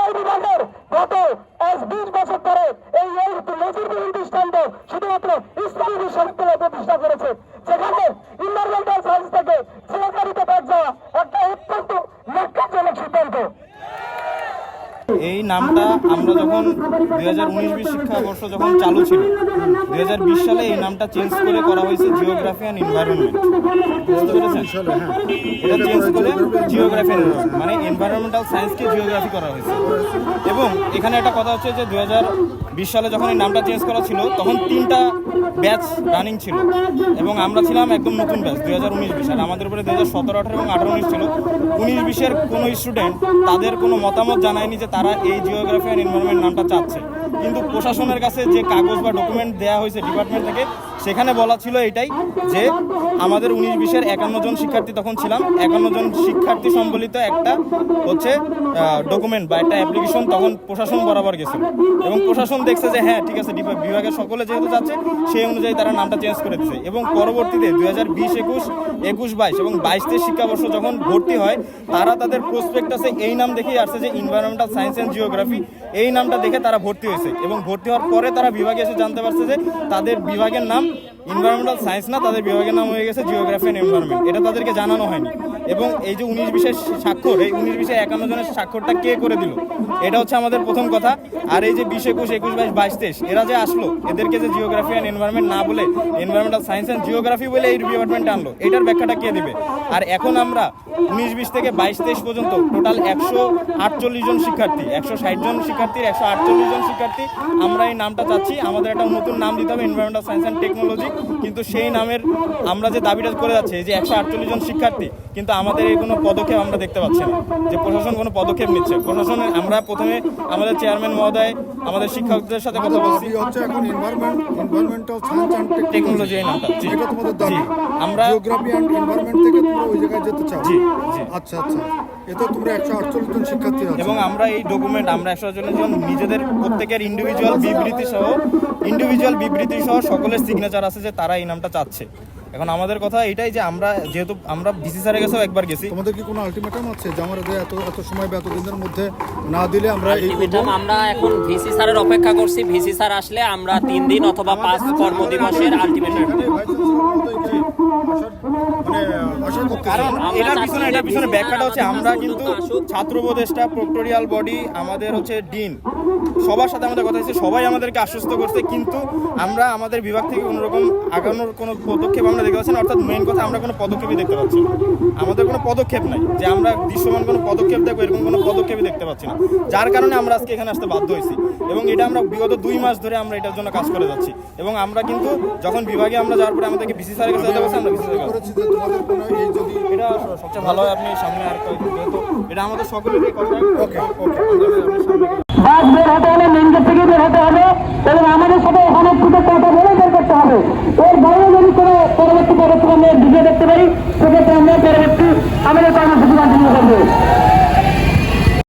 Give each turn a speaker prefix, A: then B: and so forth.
A: এই বিভাগের বিশ বছর ধরে এই নজিরবিহীন দৃষ্টান্ত শুধুমাত্র ইসলামী প্রতিষ্ঠা করেছে। যেখানে ইনভারমেন্টাল সায়েন্স থেকে সহকারিতা বাদ যাওয়া
B: এই নামটা আমরা যখন দুই হাজার উনিশ বিশ শিক্ষাবর্ষ যখন চালু ছিল, দুই হাজার বিশ সালে এই নামটা চেঞ্জ করে করা হয়েছে জিওগ্রাফি অ্যান্ড এনভায়রনমেন্ট বুঝতে পেরেছেন? এটা চেঞ্জ করে জিওগ্রাফি মানে এনভায়রনমেন্টাল সায়েন্সকে জিওগ্রাফি করা হয়েছে। এবং এখানে একটা কথা হচ্ছে যে দুই হাজার বিশ সালে যখন এই নামটা চেঞ্জ করা ছিল, তখন তিনটা ব্যাচ রানিং ছিল। এবং আমরা ছিলাম একদম নতুন ব্যাচ দুই হাজার উনিশ বিশ আর আমাদের উপরে দুই হাজার সতেরো আঠারো এবং আঠারো উনিশ ছিল। উনিশ বিশের কোনো স্টুডেন্ট তাদের কোনো মতামত জানায়নি যে তারা এই জিওগ্রাফি অ্যান্ড এনভায়রনমেন্ট নামটা চাচ্ছে। কিন্তু প্রশাসনের কাছে যে কাগজ বা ডকুমেন্ট দেওয়া হয়েছে ডিপার্টমেন্ট থেকে সেখানে বলা ছিল এটাই যে আমাদের উনিশ বিশের একান্ন জন শিক্ষার্থী তখন ছিলাম। একান্ন জন শিক্ষার্থী সম্বলিত একটা হচ্ছে ডকুমেন্ট বা একটা অ্যাপ্লিকেশন তখন প্রশাসন বরাবর গেছিল। এবং প্রশাসন দেখছে যে হ্যাঁ ঠিক আছে বিভাগের সকলে যেহেতু যাচ্ছে, সেই অনুযায়ী তারা নামটা চেঞ্জ করে দিচ্ছে এবং পরবর্তীতে দুই হাজার বিশ, একুশ একুশ বাইশ এবং বাইশ তেইশ শিক্ষাবর্ষ যখন ভর্তি হয়, তারা তাদের প্রসপেক্টাসে এই নাম দেখেই আসছে যে ইনভায়রনমেন্টাল সায়েন্স অ্যান্ড জিওগ্রাফি এই নামটা দেখে তারা ভর্তি হয়েছে। এবং ভর্তি হওয়ার পরে তারা বিভাগে এসে জানতে পারছে যে তাদের বিভাগের নাম ইনভায়রনমেন্টাল সায়েন্স না, তাদের বিভাগের নাম হয়ে গেছে জিওগ্রাফি অ্যান্ড এনভায়রনমেন্ট এটা তাদেরকে জানানো হয়নি। এবং এই যে উনিশ বিশের স্বাক্ষর, এই উনিশ বিশে একান্ন জনের স্বাক্ষরটা কে করে দিল? এটা হচ্ছে আমাদের প্রথম কথা। আর এই যে বিশ একুশ একুশ বাইশ বাইশ তেইশ, এরা যে আসলো, এদেরকে যে জিওগ্রাফি অ্যান্ড এনভায়রনমেন্ট না বলে এনভায়রনমেন্টাল সায়েন্স অ্যান্ড জিওগ্রাফি বলে এই ডিপার্টমেন্টে আনলো, এটার ব্যাখ্যাটা কে দিবে? আর এখন আমরা উনিশ বিশ থেকে বাইশ তেইশ পর্যন্ত টোটাল একশো আটচল্লিশ জন শিক্ষার্থী, একশো ষাট জন শিক্ষার্থীর একশো আটচল্লিশ জন শিক্ষার্থী আমরা এই নামটা চাচ্ছি। আমাদের একটা নতুন নাম দিতে হবে এনভায়রনমেন্টাল সায়েন্স অ্যান্ড টেকনোলজি কিন্তু সেই নামের আমরা যে দাবিটা করে যাচ্ছি যে একশো আটচল্লিশ জন শিক্ষার্থী কিন্তু আমাদের এই কোনো পদক্ষেপ আমরা দেখতে পাচ্ছি না। যে প্রশাসন কোনো পদক্ষেপ নিচ্ছে। প্রশাসন আমরা প্রথমে আমাদের চেয়ারম্যান মহোদয় আমাদের শিক্ষকদের সাথে কথা বলছি।
C: দাবি হচ্ছে এখন environment environmental science and
B: technology এই নামটা। জি।
C: এটা তোমাদের দাবি।
B: আমরা
C: জিওগ্রাফি অ্যান্ড এনভায়রনমেন্ট থেকে তোমরা ওই জায়গায় যেতে চাও?
B: জি, জি।
C: আচ্ছা আচ্ছা।
B: এবং আমরা এই ডকুমেন্ট আমরা একশো জনের জন নিজেদের প্রত্যেকের ইন্ডিভিজুয়াল বিবৃতি সহ ইন্ডিভিজুয়াল বিবৃতি সহ সকলের সিগনেচার আছে যে তারা এই নামটা চাচ্ছে। এখন আমাদের কথা এটাই যে আমরা যেহেতু আমরা ডিসি স্যারের কাছেও একবার গেছি।
C: তোমাদের কি কোনো আলটিমেটাম আছে যে আমরা এত এত সময় বা এত দিনের মধ্যে না দিলে আমরা?
D: ম্যাডাম আমরা এখন ভিসি স্যারের অপেক্ষা করছি। ভিসি স্যার আসলে আমরা তিন দিন অথবা পাঁচ কর্মদিবসের আলটিমেটাম
C: মানে।
B: কারণ
D: আমরা
B: এটার পিছনে এটার পিছনে ব্যাখ্যাটা হচ্ছে আমরা
D: আমাদের
B: কিন্তু ছাত্র উপদেষ্টা প্রক্টোরিয়াল বডি আমাদের হচ্ছে ডিন। সবার সাথে আমাদের কথা হচ্ছে সবাই আমাদেরকে আশ্বস্ত করছে কিন্তু আমরা আমাদের বিভাগ থেকে কোনো রকম আগানোর কোনো পদক্ষেপ আমরা দেখতে পাচ্ছি না অর্থাৎ মেন কথা আমরা কোনো পদক্ষেপই দেখতে পাচ্ছি না। আমাদের কোনো পদক্ষেপ নাই যে আমরা দৃশ্যমান কোনো পদক্ষেপ দেখব এরকম কোনো পদক্ষেপই দেখতে পাচ্ছি না। যার কারণে আমরা আজকে এখানে আসতে বাধ্য হয়েছি এবং এটা আমরা বিগত দুই মাস ধরে আমরা এটার জন্য কাজ করে যাচ্ছি। এবং আমরা কিন্তু যখন বিভাগে আমরা যাওয়ার পরে আমাদেরকে বিসি স্যারের কাছে যেতে আমরা বিসি স্যারের এটা সবচেয়ে ভালো হয় আপনি সামনে আর যেহেতু এটা আমাদের সকলেরই কথা
C: ওকে ওকে